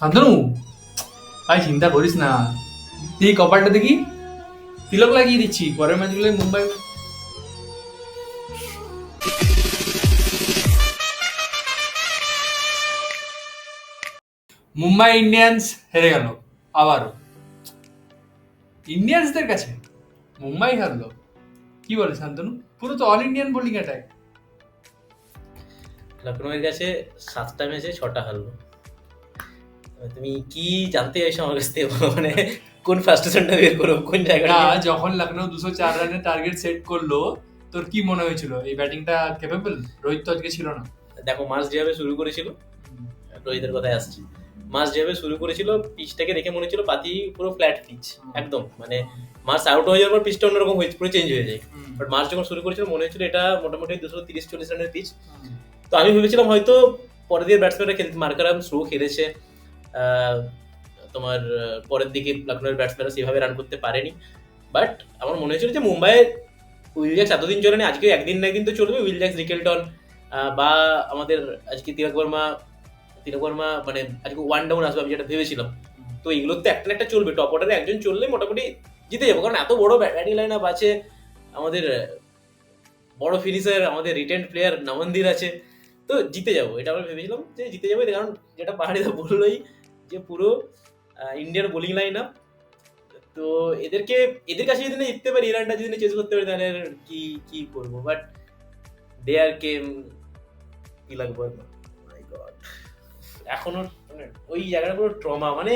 শান্তনু, ভাই, চিন্তা করিস না। তুই কপারটা দেখি, তিলক লাগিয়ে দিচ্ছি, পরের ম্যাচগুলো মুম্বাই। মুম্বাই ইন্ডিয়ান্স হেরে গেল, আবারও। ইন্ডিয়ান্সদের কাছে মুম্বাই হারলো। কি বলে শান্তনু? পুরো তো অল ইন্ডিয়ান বোলিং অ্যাটাক লখনৌয়ের কাছে সাতটা ম্যাচে ছটা হারলো। তুমি কি জানতে চাইছো আমার কাছ থেকে? মানে কোন ফার্স্টেশনটা বের করো কোন জায়গাটা যখন লখনৌ দুশো চার রানের টার্গেট সেট করল তোর কি মনে হয়েছিল? এই ব্যাটিংটা ক্যাপেবল রোহিত তো আজকে ছিল না। দেখো মাস যেভাবে শুরু করেছিল রোহিতের কথায় আসছে। মাস যেভাবে শুরু করেছিল পিচটাকে দেখে মনে হচ্ছিল পাতি পুরো ফ্ল্যাট পিচ একদম। মানে মাস আউট হয়ে যাওয়ার পর পিচটা অন্যরকম হয়ে পুরো চেঞ্জ হয়ে যায়। বাট মাস যখন শুরু করেছিল মনে হচ্ছিল এটা মোটামুটি দুশো তিরিশ চল্লিশ রানের পিচ তো আমি ভেবেছিলাম হয়তো পরের দিকে ব্যাটসম্যানরা খেলতে মার্কারাম স্লো খেলেছে। তোমার পরের দিকে লখনৌয়ের ব্যাটসম্যানরা সেভাবে রান করতে পারেনি। বাট আমার মনে হয়েছিল যে মুম্বাইয়ের উইল জ্যাক্স এতদিন চলে না আজকে একদিন না একদিন তো চলবে, উইল জ্যাক্স রিকেলটন বা আমাদের আজকে তিলক বর্মা তিলক বর্মা মানে আজকে ওয়ান ডাউন আসবে আমি যেটা ভেবেছিলাম। তো এগুলো তো একটা একটা চলবে টপ অর্ডারে একজন চললে মোটামুটি জিতে যাব। কারণ এত বড় ব্যাটিং লাইন আপ আছে, আমাদের বড় ফিনিশার আমাদের রিটেন্ড প্লেয়ার নমন্দির আছে, তো জিতে যাব। এটা আমরা ভেবেছিলাম যে জিতে যাব, কারণ যেটা পাহাড়িদা বললোই যে পুরো ইন্ডিয়ার বোলিং লাইন আপ তো এদেরকে এদের কাছে যদি না জিততে পারি এই রানটা যদি চেস করতে পারি তাহলে কি কি করব? বাট দে আর কেম কি লাগবে মাই গড এখনও মানে ওই জায়গাটা পুরো ট্রমা মানে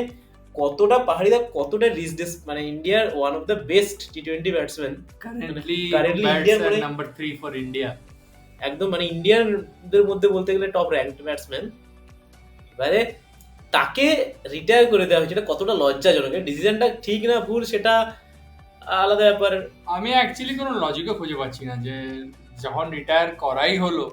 কতটা পাহাড়িদা কতটা রিসডেস মানে ইন্ডিয়ার one of the best T twenty batsman currently Indian বলে- নাম্বার থ্রি ফর ইন্ডিয়া একদম মানে ইন্ডিয়ানদের মধ্যে বলতে গেলে টপ র্যাঙ্ক ব্যাটসম্যান এবারে তাকে রিটায়ার করে দেওয়া হয়েছে এটা কতটা লজ্জাজনক। ডিসিশনটা ঠিক না ভুল সেটা আলাদা ব্যাপার। আমি অ্যাকচুয়ালি কোনো লজিকও খুঁজে পাচ্ছি না যে যখন রিটায়ার করাই হলো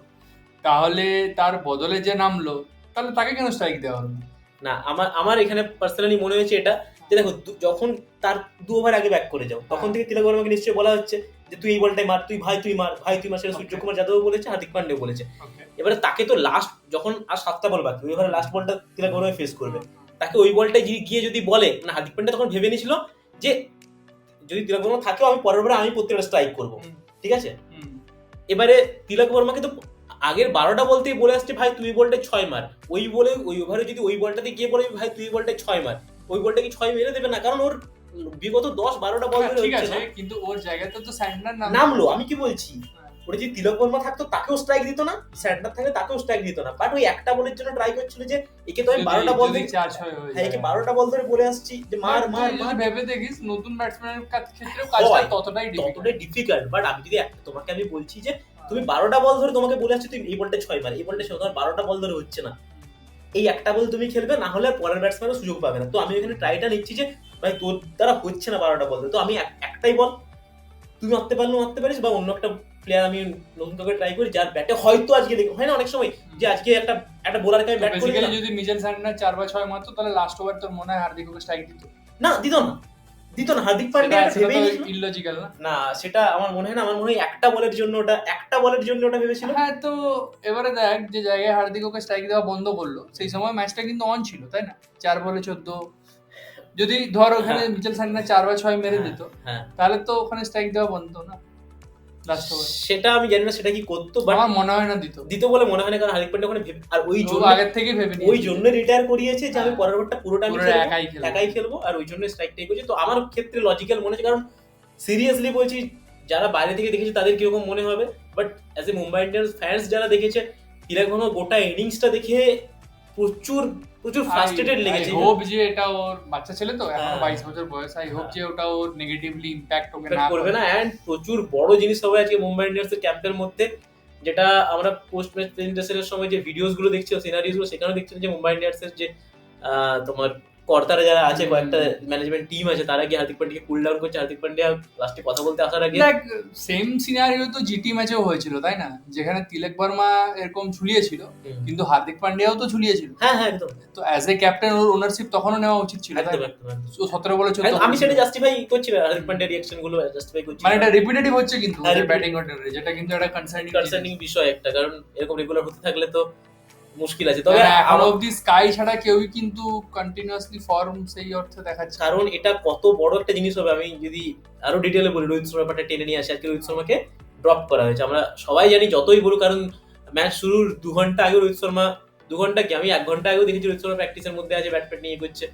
তাহলে তার বদলে যে নামলো তাহলে তাকে কেন স্ট্রাইক দেওয়া হলো? না আমার আমার এখানে পার্সোনালি মনে হয়েছে এটা যে দেখো যখন তার দু ওভার আগে ব্যাক করে যাও তখন থেকে তিলক বর্মাকে নিশ্চয়ই বলা হচ্ছে যে তুই এই বলটাই মার তুই ভাই তুই মার ভাই তুই মার সেটা সূর্যকুমার যাদব বলেছে হার্দিক পান্ডে বলেছে। এবারে তাকে তো লাস্ট যখন আর সাতটা বল বাকি ওই ওভারে লাস্ট বলটা তিলক বর্মা ফেস করবে। তাকে ওই বলটাই গিয়ে- যদি বলে না হার্দিক পান্ডে তখন ভেবে নিয়েছিল যে যদি তিলক বর্মা থাকেও আমি পরের বারে আমি প্রত্যেকটা স্ট্রাইক করব। ঠিক আছে? এবারে তিলক বর্মাকে তো আগের বারোটা বলতেই বলে আসছে ভাই তুই বলটা ছয় মার। ওই বলে ওই ওভারে যদি ওই বলটাতে গিয়ে বলে ভাই তুই বলটা ছয় মার। ওই বলটা কি ছয় মেরে দেবে না? কারণ ওর বিগত দশ বারোটা বল হ্যাঁ, ঠিক আছে কিন্তু ওর জায়গাতে তো নামলো আমি কি বলছি? ওটা যদি তিলক বর্মা থাকতো তাকেও স্ট্রাইক দিত না। থাকলে তাকেও স্ট্রাইক দিত না। বাট ওই একটা বলের জন্য ট্রাই করছিল যে একে তো আমি বারোটা বল চার হয়ে হ্যাঁ একে বারোটা বল ধরে বলে আসছি যে মার মার মার। ভেবে দেখিস নতুন ব্যাটসম্যানের ক্ষেত্রেও কাজটা ততটাই ততটাই ডিফিকাল্ট বাট আমি যদি তোমাকে আমি বলছি যে তুমি বারোটা বল ধরে তোমাকে বলে আসছি তুমি এই বলটা ছয় মার। এই বলটা ছয় তোমার বারোটা বল ধরে হচ্ছে না। এই একটা বল তুমি খেলবে না হলে পরের ব্যাটসম্যানও সুযোগ পাবে না। তো আমি এখানে ট্রাইটা নিচ্ছি যে ভাই তোর দ্বারা হচ্ছে না বারোটা বল। তো আমি একটাই বল তুমি মারতে পারলে মারতে পারিস বা অন্য একটা প্লেয়ার আমি নতুন কাউকে ট্রাই করি যার ব্যাটে হয়তো আজকে দেখো হয় না অনেক সময় যে আজকে একটা একটা বোলারকে আমি ব্যাট করি যদি মিচেল স্যান্ডার চার বা ছয় মারতো তাহলে লাস্ট ওভার তোর মনে হয় হার্দিক ওকে স্ট্রাইক দিত। না দিত না। দিত না হার্দিক পান্ডে সেটা- এটা সেটা ভেবেই ইললজিক্যাল না। না সেটা আমার মনে হয় না আমার মনে হয় একটা বলের জন্য ওটা একটা বলের জন্য ওটা ভেবেছিল। হ্যাঁ তো এবারে দেখ যে জায়গায় হার্দিক ওকে স্ট্রাইক দেওয়া বন্ধ করল সেই সময় ম্যাচটা কিন্তু অন ছিল তাই না? চার বলে চোদ্দ। যদি ধর ওখানে হ্যাঁ। মিচেল স্যান্ডার চার বা ছয় মেরে হ্যাঁ, দিত হ্যাঁ। তাহলে তো ওখানে স্ট্রাইক দেওয়া বন্ধ না? লাস্ট সেটা আমি জানি না সেটা কি করতো বাট আমার মনে হয় না দিত। দিত বলে মনে হয় না কারণ হার্দিক পান্ডে ওখানে ভেবে আর ওই জন্য আগের থেকে ভেবে ওই জন্য রিটায়ার করিয়েছে যে আমি হ্যাঁ। পরের ওভারটা পুরোটা আমি একাই খেলব। একাই খেলব আর ওই জন্য স্ট্রাইকটাই করছি। তো আমার ক্ষেত্রে লজিক্যাল মনে হচ্ছে কারণ সিরিয়াসলি বলছি যারা বাইরে থেকে দেখেছে তাদের কীরকম মনে হবে? But as a Mumbai Indians fans যারা দেখেছে ভার্মা গোটা ইনিংসটা দেখে প্রচুর প্রচুর ফ্রাস্ট্রেটেড লেগেছে হোপ যে এটা ওর বাচ্চা ছেলে তো এখনও হ্যাঁ। বাইশ বছর বয়স আই হোপ হ্যাঁ। যে ওটা ওর নেগেটিভলি ইমপ্যাক্ট ওকে না করবে না এন্ড প্রচুর বড় জিনিস হবে আজকে মুম্বাই ইন্ডিয়ান্স এর ক্যাম্পের মধ্যে যেটা আমরা পোস্ট ম্যাচ প্রেজেন্টেশনের সময় যে ভিডিওসগুলো দেখছি সিনারিজগুলো সেখানে দেখছি যে মুম্বাই ইন্ডিয়ান্স এর যে তোমার কর্তারা যারা আছে কয়েকটা ম্যানেজমেন্ট টিম আছে তারা কি হার্দিক পান্ডিয়াকে কুল ডাউন করছে। হার্দিক পান্ডিয়া লাস্টে কথা বলতে আসার আগে দেখ সেম সিনারিও তো জিটি ম্যাচেও হয়েছিল তাই না? যেখানে তিলক বর্মা এরকম ঝুলিয়েছিল কিন্তু হার্দিক পান্ডিয়াও তো ঝুলিয়েছিল। হ্যাঁ হ্যাঁ একদম। তো অ্যাজ এ ক্যাপ্টেন ওর ওনারশিপ তখনও নেওয়া উচিত ছিল একদম। সতেরো বলে চোদ্দ আমি সেটা জাস্টিফাই করছি হার্দিক পান্ডিয়া রিয়াকশনগুলো জাস্টিফাই করছি। মানে এটা রিপিটেটিভ হচ্ছে কিন্তু ব্যাটিং অর্ডারে যেটা কিন্তু একটা কনসার্নিং কনসার্নিং বিষয় একটা কারণ এরকম রেগুলার হতে থাকলে তো মুশকিল আছে। তবে এখন আমার- অব্দি স্কাই ছাড়া কেউই কিন্তু কন্টিনিউয়াসলি ফর্ম সেই অর্থে দেখাচ্ছে কারণ এটা কত বড় একটা জিনিস হবে আমি যদি আরও ডিটেলে বলি রোহিত শর্মা ব্যাপারটা টেনে নিয়ে আসি আজকে রোহিত শর্মাকে ড্রপ করা হয়েছে। আমরা সবাই জানি যতই বলুক কারণ ম্যাচ শুরুর দু ঘণ্টা আগে রোহিত শর্মা দু ঘণ্টা কি আমি এক ঘণ্টা আগেও দেখেছি রোহিত শর্মা প্র্যাকটিসের মধ্যে আছে ব্যাট প্যাট নিয়ে করছে।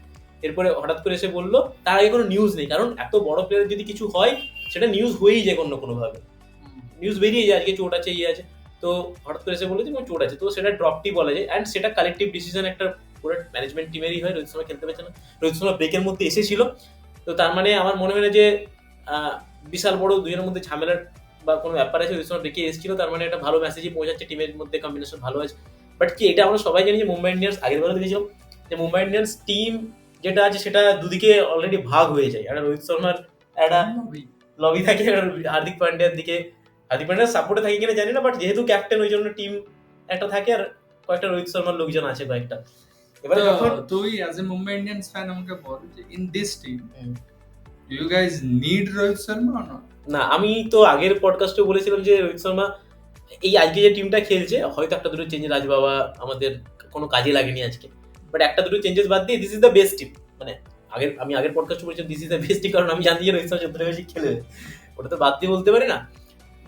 এরপরে হঠাৎ করে এসে বলল তার আগে কোনো নিউজ নেই কারণ এত বড় প্লেয়ার যদি কিছু হয় সেটা নিউজ হয়েই যায় কোনো কোনো ভাবে হুম। নিউজ বেরিয়ে যায় আজকে চোট আছে ইয়ে আছে। তো হঠাৎ করে এসে বলে যে চোট আছে। তো সেটা ড্রপটি বলা যায় অ্যান্ড সেটা কালেকটিভ ডিসিশন একটা পুরো ম্যানেজমেন্ট টিমেরই হয় রোহিত শর্মা খেলতে পারছে না। রোহিত শর্মা ব্রেকের মধ্যে এসেছিল। তো তার মানে আমার মনে হয় না যে বিশাল বড় দুজনের মধ্যে ঝামেলার বা কোনো ব্যাপার আছে। রোহিত শর্মা ব্রেকে এসেছিল তার মানে একটা ভালো মেসেজই পৌঁছাচ্ছে টিমের মধ্যে কম্বিনেশন ভালো আছে। বাট কি এটা আমরা সবাই জানি যে মুম্বাই ইন্ডিয়ান্স আগের বারে দেখেছিলাম যে মুম্বাই ইন্ডিয়ান্স টিম যেটা আছে সেটা দুদিকে অলরেডি ভাগ হয়ে যায়। একটা রোহিত শর্মার একটা লবি থাকে হার্দিক পান্ডিয়ার দিকে হার্দিক পান্ডিয়ার সাপোর্টে থাকে কিনা জানি না বাট যেহেতু ক্যাপ্টেন ওই জন্য টিম একটা থাকে আর কয়েকটা রোহিত শর্মার লোকজন আছে কয়েকটা। এবারে যখন তুই as a Mumbai Indians fan আমাকে বল যে in this team you guys need Rohit Sharma or not না আমি তো আগের পডকাস্টে বলেছিলাম যে রোহিত শর্মা এই আজকে যে টিমটা খেলছে হয়তো একটা দুটো চেঞ্জেস রাজ বাবা আমাদের কোনো কাজে লাগেনি আজকে। বাট একটা দুটো চেঞ্জেস বাদ দিয়ে this is the best team মানে আগের আমি আগের পডকাস্টে বলেছিলাম this is the best team কারণ আমি জানি যে রোহিত শর্মা চোদ্দ বেশি খেলে। ওটা তো বাদ দিয়ে বলতে পারি না।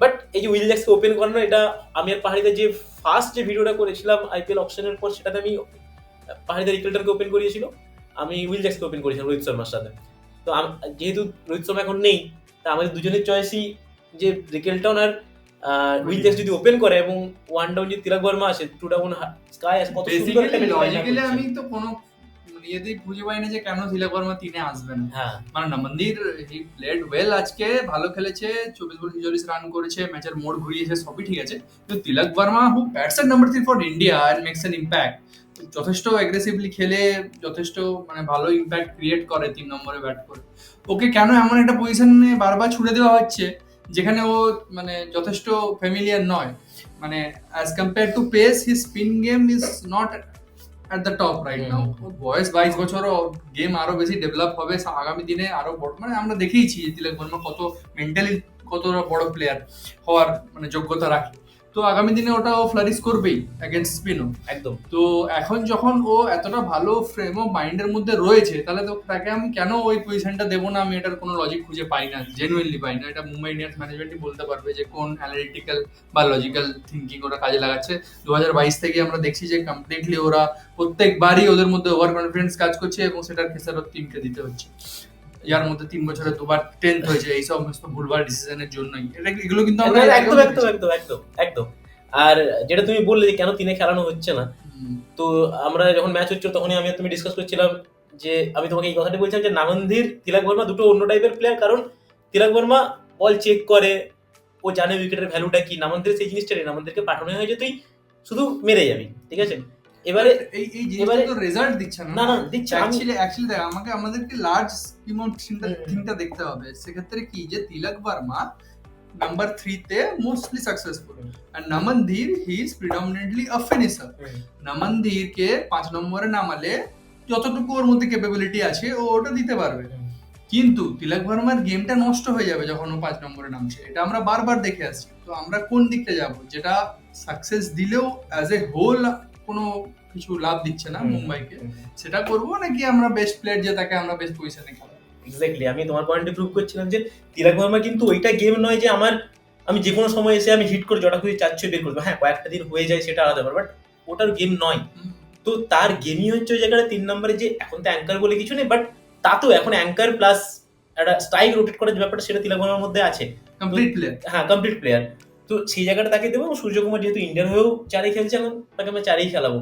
বাট এই যে উইল জ্যাক্সকে ওপেন করানো এটা আমি আর পাহাড়িতে যে ফার্স্ট যে ভিডিওটা করেছিলাম আইপিএল অপশনের পর সেটাতে আমি পাহাড়িতে রিক্রেটারকে ওপেন করিয়েছিল আমি উইল জ্যাক্সকে ওপেন করেছিলাম রোহিত শর্মার সাথে তো যেহেতু রোহিত শর্মা এখন নেই তা আমাদের দুজনের চয়েসই যে রিকেলটন আর উইল জ্যাক্স যদি ওপেন করে এবং ওয়ান ডাউন যদি তিলক বর্মা আসে টু ডাউন স্কাই কত সুন্দর একটা। আমি তো কোনো ইয়েতেই খুঁজে পাই না যে কেন তিলক বর্মা তিনে আসবে না হ্যাঁ। মানে না মন্দির হি প্লেড ওয়েল আজকে ভালো খেলেছে চব্বিশ বল ছেচল্লিশ রান করেছে ম্যাচের মোড় ঘুরিয়েছে সবই ঠিক আছে। কিন্তু Tilak Varma who bats number three for India and makes an impact যথেষ্ট অ্যাগ্রেসিভলি খেলে যথেষ্ট মানে ভালো ইম্প্যাক্ট ক্রিয়েট করে তিন নম্বরে ব্যাট করে। ওকে কেন এমন একটা পজিশনে বারবার ছুড়ে দেওয়া হচ্ছে যেখানে ও মানে যথেষ্ট ফ্যামিলিয়ার নয়। মানে as compare to pace his spin game is not at the top right now. বয়স বাইশ বছর গেম আরও বেশি ডেভেলপ হবে। আগামী দিনে আরও বড় মানে আমরা দেখেইছি তিলক বর্মা কত মেন্টালি কতটা বড় প্লেয়ার হওয়ার মানে যোগ্যতা রাখে। তো আগামী দিনে ওটা ও ফ্লারিশ করবেই অ্যাগেন্স্ট স্পিনও একদম। তো এখন যখন ও এতটা ভালো ফ্রেম ও মাইন্ডের মধ্যে রয়েছে তাহলে তো তাকে আমি কেন ওই পজিশনটা দেবো না? আমি এটার কোনো লজিক খুঁজে পাই না জেনুইনলি পাই না। এটা মুম্বাই ইন্ডিয়ান্স ম্যানেজমেন্টই বলতে পারবে যে কোন অ্যানালিটিক্যাল বা লজিক্যাল থিঙ্কিং ওরা কাজে লাগাচ্ছে। দু হাজার বাইশ থেকে আমরা দেখছি যে কমপ্লিটলি ওরা প্রত্যেকবারই ওদের মধ্যে ওভার কনফিডেন্স কাজ করছে এবং সেটার খেসারত টিমকে দিতে হচ্ছে। যার মধ্যে তিন বছরে দুবার টেন্থ হয়েছে এই সমস্ত ভুলভাল ডিসিশনের জন্যই। এটা এগুলো কিন্তু আমরা একদম একদম একদম একদম একদম। আর যেটা তুমি বললে যে কেন তিনে খেলানো হচ্ছে না তো আমরা যখন ম্যাচ হচ্ছিল তখনই আমি তুমি ডিসকাস করছিলাম যে আমি তোমাকে এই কথাটা বলছিলাম যে নামন্দির তিলক বর্মা দুটো অন্য টাইপের প্লেয়ার কারণ তিলক বর্মা বল চেক করে ও জানে উইকেটের ভ্যালুটা কি। নামন্দির সেই জিনিসটা নেই নামন্দিরকে পাঠানো হয় যে তুই শুধু মেরে যাবি ঠিক আছে? এবারে এই এই জিনিসটা তো রেজাল্ট দিচ্ছে না। না দিচ্ছে। অ্যাকচুয়ালি অ্যাকচুয়ালি দেখ আমাকে আমাদেরকে লার্জ স্কিম অফ। থিংটা দেখতে হবে। সেক্ষেত্রে কি যে তিলক বর্মা নাম্বার থ্রিতে mostly successful. R নামনধীর he is predominantly a finisher নামনধীরকে পাঁচ নম্বরে নামালে যতটুকু ওর মধ্যে ক্যাপাবিলিটি আছে ও ওটা দিতে পারবে। কিন্তু তিলক ভার্মার গেমটা নষ্ট হয়ে যাবে যখন ও পাঁচ নম্বরে নামছে। এটা আমরা বারবার দেখে আসছি। তো আমরা কোন দিকটা যাব? যেটা সাকসেস দিলেও অ্যাজ এ হোল কোনো কিছু লাভ দিচ্ছে না মুম্বাইকে। সেটা করব নাকি আমরা বেস্ট প্লেয়ার যে তাকে আমরা বেস্ট পজিশনে খেলাবো? এক্স্যাক্টলি আমি তোমার পয়েন্টে প্রুভ করছিলাম যে তিলক বর্মা কিন্তু ওইটা গেম নয় যে আমার আমি যে কোনো সময় এসে আমি হিট করে জটা খুঁজে চাচ্ছি বের করব। হ্যাঁ কয়েকটা দিন হয়ে যায় সেটা আলাদা ব্যাপার বাট ওটার গেম নয়। তো তার গেমই হচ্ছে ওই জায়গাটা তিন নম্বরে যে এখন তো অ্যাঙ্কার বলে কিছু নেই বাট তা তো এখন অ্যাঙ্কার প্লাস একটা স্ট্রাইক রোটেট করার যে ব্যাপারটা সেটা তিলক বর্মার মধ্যে আছে। কমপ্লিট প্লেয়ার হ্যাঁ কমপ্লিট প্লেয়ার তো সেই জায়গাটা তাকে দেবো সূর্যকুমার যেহেতু ইন্ডিয়ান হয়েও চারেই খেলছে এখন তাকে আমরা চারেই খেলাবো।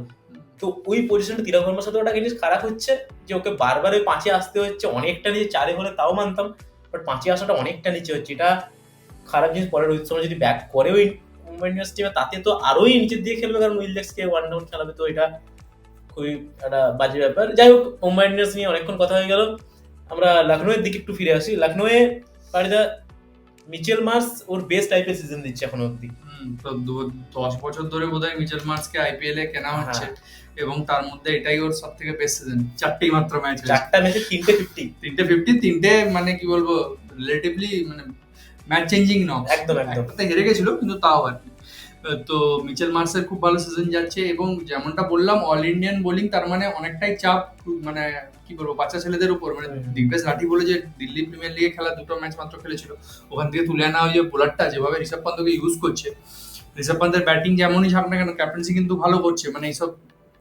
তো ওই পজিশনটা তিলক বর্মার সাথে ওটা জিনিস খারাপ হচ্ছে যে ওকে বারবার ওই পাঁচে আসতে হচ্ছে অনেকটা নিচে চারে হলে তাও মানতাম বাট পাঁচে আসাটা অনেকটা নিচে হচ্ছে। এটা খারাপ জিনিস পরে রোহিত শর্মা যদি ব্যাক করে ওই ইন্ডিয়ান্স টিমে তাতে তো আরোই নিচের দিয়ে খেলবে কারণ উইল জ্যাক্সকে ওয়ান ডাউন খেলাবে তো এটা খুবই একটা বাজে ব্যাপার। যাই হোক মুম্বাই ইন্ডিয়ান্স নিয়ে অনেকক্ষণ কথা হয়ে গেল। আমরা লখনৌয়ের দিকে একটু ফিরে আসি। লখনৌয়ে পারিদা মিচেল মার্স ওর বেস্ট টাইপের সিজন দিচ্ছে এখনও অব্দি তো দশ বছর ধরে বোধহয় মিচেল মার্সকে আইপিএল এ কেনা হচ্ছে। হ্যাঁ। এবং তার মধ্যে এটাই ওর সব থেকে বেস্ট সিজন চারটেই মাত্র ম্যাচ চারটা ম্যাচে তিনটে ফিফটি তিনটে ফিফটি তিনটে মানে কি বলব রিলেটিভলি মানে ম্যাচ চেঞ্জিং ন। একদম, একদম। হেরে গেছিল কিন্তু তাও আর কি। তো মিচেল মার্সের খুব ভালো সিজন যাচ্ছে এবং যেমনটা বললাম অল ইন্ডিয়ান বোলিং তার মানে অনেকটাই চাপ মানে কি বলব বাচ্চা ছেলেদের উপর। মানে হুম। দিগ্গজ লাঠি বলে যে দিল্লি প্রিমিয়ার লিগে খেলা দুটো ম্যাচ মাত্র খেলেছিল ওখান থেকে তুলে আনা ওই যে বোলারটা যেভাবে ঋষভ পান্তকে ইউজ করছে। ঋষভ পান্তের ব্যাটিং যেমনই থাক না কেন ক্যাপ্টেন্সি কিন্তু ভালো করছে। মানে এইসব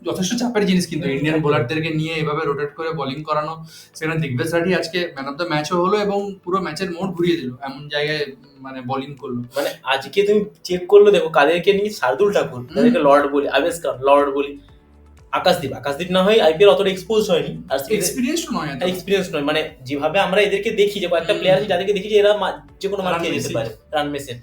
যথেষ্ট চাপের জিনিস কিন্তু ইন্ডিয়ান বোলারদেরকে নিয়ে এভাবে রোটেট করে বোলিং করানো সেখানে দিগ্গজ লাঠি আজকে ম্যান অফ দ্য ম্যাচও হলো এবং পুরো ম্যাচের মোড় ঘুরিয়ে দিল এমন জায়গায় মানে বোলিং করল মানে আজকে তুমি চেক করল দেখো কাদেরকে নিয়ে শার্দুল ঠাকুর তাদেরকে লর্ড বলি আবেশকার লর্ড বলি আকাশদীপ আকাশদীপ না হয় আইপিএল অতটা এক্সপোজ হয়নি আর এক্সপিরিয়েন্স নয়। এক্সপিরিয়েন্স নয় মানে যেভাবে আমরা এদেরকে দেখি যে কয়েকটা হুম। প্লেয়ার আছে যাদেরকে দেখি যে এরা যে কোনো মার খেয়ে যেতে পারে রান মেসেন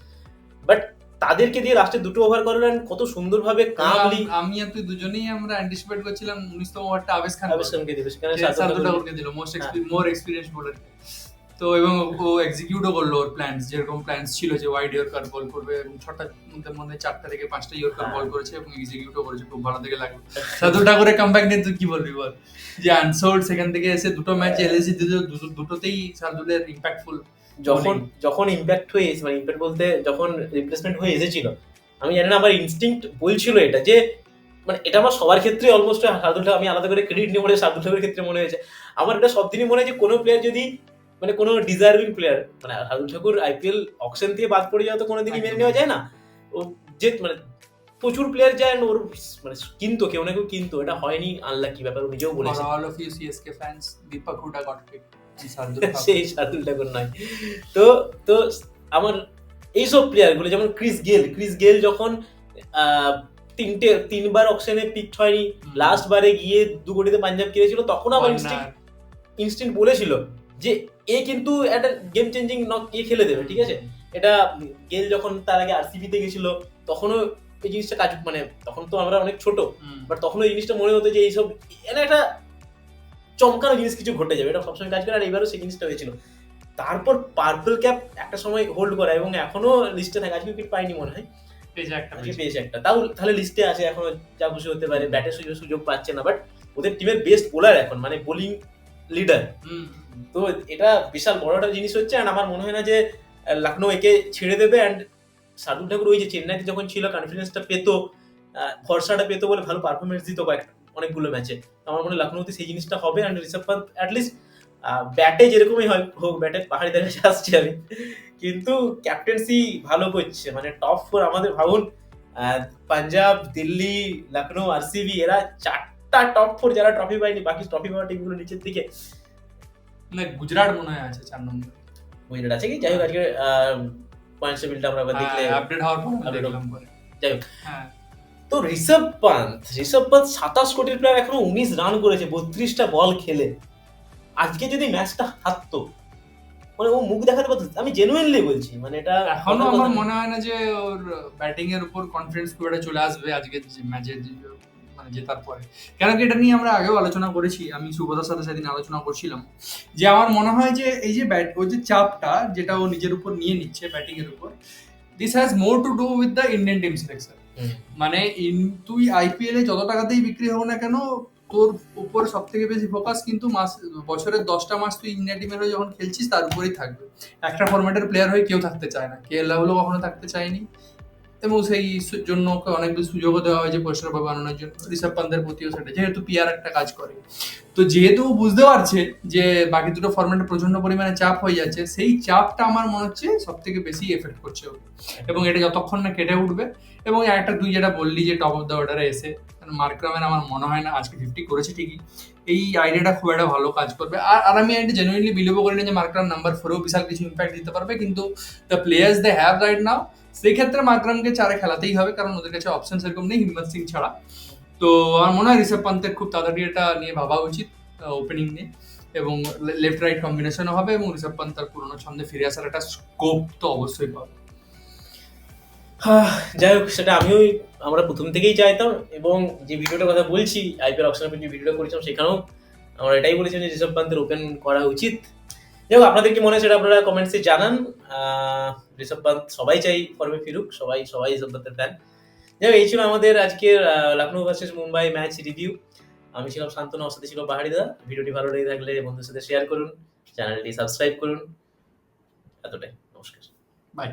বাট তাদেরকে দিয়ে লাস্টে দুটো ওভার করলেন কত সুন্দরভাবে কামলি আম- আর তুই দুজনেই আমরা অ্যান্টিসিপেট করছিলাম উনিশতম ওভারটা আবেশ খান আবেশ খানকে সেখানে যে শার্দুল শার্দুল দিল মোস্ট হ্যাঁ। মোর এক্সপিরিয়েন্স বোলার তো এবং ও এক্সিকিউটও করল ওর প্ল্যানস যেরকম প্ল্যানস ছিল যে ওয়াইড ইয়র্কার বল করবে এবং ছটা মধ্যে মধ্যে চারটা থেকে পাঁচটা ইয়র্কার হ্যাঁ। বল করেছে এবং এক্সিকিউটও করেছে খুব ভালো থেকে লাগল। শার্দুল ঠাকুরের কামব্যাক নিয়ে তুই কি বলবি বল? যে আনসোল্ড সেখান থেকে এসে দুটো ম্যাচ এলএসি দিল দুটো- দুটোতেই শার্দুলের ইম্প্যাক্টফুল যখন যখন ইম্প্যাক্ট হয়ে মানে ইম্প্যাক্ট বলতে যখন রিপ্লেসমেন্ট হয়ে এসেছিল আমি জানি না আমার ইনস্টিংক্ট বলছিল এটা যে মানে এটা আমার সবার ক্ষেত্রে অলমোস্ট শার্দুল ঠাকুর আমি আলাদা করে ক্রেডিট নিয়ে মনে হয় শার্দুল ঠাকুরের ক্ষেত্রে মনে হয়েছে। আমার এটা সব দিনই মনে হয় যে কোনো প্লেয়ার যদি মানে কোনো ডিজার্ভিং প্লেয়ার মানে শার্দুল ঠাকুর আইপিএল অকশন দিয়ে বাদ পড়ে যাওয়া তো কোনোদিনই মেনে। নেওয়া যায় না। ও যে মানে প্রচুর প্লেয়ার যায় ওর মানে কিনতো কেউ না কেউ কিনতো এটা হয়নি আনলাকি ব্যাপার নিজেও বলেছে। All of you CSK fans Deepak Hooda got সেই শার্দুল ঠাকুর নয় তো তো আমার এইসব প্লেয়ারগুলো যেমন ক্রিস গেল ক্রিস গেল যখন তিনটে তিনবার অকশনে পিক হয়নি লাস্ট বারে গিয়ে দু কোটিতে পাঞ্জাব কিনেছিল তখন আমার ইনস্টিংক্ট বলেছিল যে এ কিন্তু একটা গেম চেঞ্জিং নক এ খেলে দেবে ঠিক আছে? এটা গেল যখন তার আগে আরসিবি তে গেছিল তখনও এই জিনিসটা কাজ মানে তখন তো আমরা অনেক ছোট বাট তখন ওই জিনিসটা মনে হতো যে এইসব এর একটা চমকানো জিনিস কিছু ঘটে যাবে। এটা সবসময় কাজ করে আর এবারও সেই জিনিসটা হয়েছিল। তারপর পার্পল ক্যাপ একটা সময় হোল্ড করা এবং এখনও লিস্টে থাকে। আজকে উইকেট পাইনি মনে হয়? পেয়েছে। একটা তাও তাহলে লিস্টে আছে এখনও যা খুশি হতে পারে। ব্যাটের সুযোগ সুযোগ পাচ্ছে না বাট ওদের টিমের বেস্ট বোলার এখন মানে বোলিং লিডার হুম। তো এটা বিশাল বড় একটা জিনিস হচ্ছে অ্যান্ড আমার মনে হয় না যে আহ, লখনৌ একে ছেড়ে দেবে অ্যান্ড শার্দুল ঠাকুর ওই যে চেন্নাইতে যখন ছিল কনফিডেন্সটা পেতো ভরসাটা পেতো বলে ভালো পারফরমেন্স দিত কয়েক অনেকগুলো ম্যাচে আমার মনে হয় লখনৌতে সেই জিনিসটা হবে অ্যান্ড ঋষভ পান্ত অ্যাটলিস্ট ব্যাটে যেরকমই হয় হোক ব্যাটে পাহাড়িদের কাছে আসছে আমি কিন্তু ক্যাপ্টেন্সি ভালো করছে মানে টপ ফোর আমাদের ভাবুন পাঞ্জাব দিল্লি লখনৌ আরসিবি এরা চারটা টপ ফোর যারা ট্রফি পায়নি বাকি ট্রফি পাওয়া টিমগুলো নিচের দিকে। না গুজরাট মনে হয় আছে চার নম্বর গুজরাট আছে কি? যাই হোক আজকে পয়েন্ট টেবিলটা আমরা দেখলে আপডেট হওয়ার পর আমরা update পরে। যাই হোক। হ্যাঁ। তো ঋষভ পান্ত ঋষভ পান্ত সাতাশ কোটির প্লেয়ার এখনও উনিশ রান করেছে বত্রিশটা বল খেলে। আজকে যদি ম্যাচটা হারতো মানে ও মুখ দেখাতে পারতো আমি জেনুইনলি বলছি মানে এটা এখনও আমার মনে হয় না যে ওর ব্যাটিং এর উপর কনফিডেন্স খুব চলে আসবে আজকে ম্যাচে মানে জেতার পরে। কেন কি এটা নিয়ে আমরা আগেও আলোচনা করেছি আমি সুবোধার সাথে সেদিন আলোচনা করছিলাম। যে আমার মনে হয় যে এই যে ব্যাট ওই যে চাপটা যেটা ও নিজের উপর নিয়ে নিচ্ছে ব্যাটিং এর উপর this has more to do with the Indian team selection. মানে তুই আইপিএল এ যত টাকাতেই বিক্রি হোক না কেন, তোর উপর সব থেকে বেশি ফোকাস কিন্তু মাস বছরের দশটা মাস তুই ইন্ডিয়া টিমের হয়ে যখন খেলছিস, তার উপরেই থাকবে। একটা ফরম্যাটের প্লেয়ার হয়ে কেউ থাকতে চায় না। কে রাহুলও কখনো থাকতে চায়নি। এবং সেই জন্য ওকে অনেক বেশি সুযোগও দেওয়া হয়েছে পয়সার ভাবে আনানোর জন্য। ঋষভ পান্তের প্রতিও সেটা, যেহেতু পিয়ার একটা কাজ করে। তো যেহেতু বুঝতে পারছে যে বাকি দুটো ফরম্যাটে প্রচণ্ড পরিমাণে চাপ হয়ে যাচ্ছে, সেই চাপটা আমার মনে হচ্ছে সব থেকে বেশি এফেক্ট করছে ওকে এবং এটা যতক্ষণ না কেটে উঠবে, এবং একটা তুই যেটা বললি যে টপ অফ দ্য অর্ডারে এসে মার্ক্রামের আমার মনে হয় না আজকে ফিফটি করেছে ঠিকই। এই আইডিয়াটা খুব একটা ভালো কাজ করবে। আর আর আমি এটা জেনুইনলি বিলিভও করি না যে মার্ক্রাম নাম্বার ফোরেও বিশাল কিছু ইম্প্যাক্ট দিতে পারবে, কিন্তু the players they have right now সেই ক্ষেত্রে মার্ক্রামকে চারে খেলাতেই হবে, কারণ ওদের কাছে অপশন সেরকম নেই হিম্মত সিং ছাড়া। তো আমার মনে হয় ঋষভ পান্তের খুব তাড়াতাড়ি এটা নিয়ে ভাবা উচিত ওপেনিং নিয়ে। এবং লেফট রাইট কম্বিনেশনও হবে এবং ঋষভ পান্ত তার পুরোনো ছন্দে ফিরে আসার একটা স্কোপ তো অবশ্যই পাবে। যাই হোক, সেটা আমিও আমরা প্রথম থেকেই চাইতাম, এবং যে ভিডিওটার কথা বলছি, আইপিএল অপশনের যে ভিডিওটা করেছিলাম, সেখানেও আমরা এটাই বলেছিলাম যে ঋষভ পান্তের ওপেন করা উচিত। যাই হোক, আপনাদের কি মনে হয় সেটা আপনারা কমেন্টসে জানান। ঋষভ পান্ত সবাই চাই ফর্মে ফিরুক, সবাই সবাই ঋষভ পান্তের ফ্যান যাই হোক, এই ছিল আমাদের আজকের Lucknow versus Mumbai match review আমি ছিলাম শান্তনু, আমার ছিল পাহাড়িদা ভিডিওটি ভালো লেগে থাকলে বন্ধুদের সাথে শেয়ার করুন চ্যানেলটি সাবস্ক্রাইব করুন। এতটাই, নমস্কার। বাই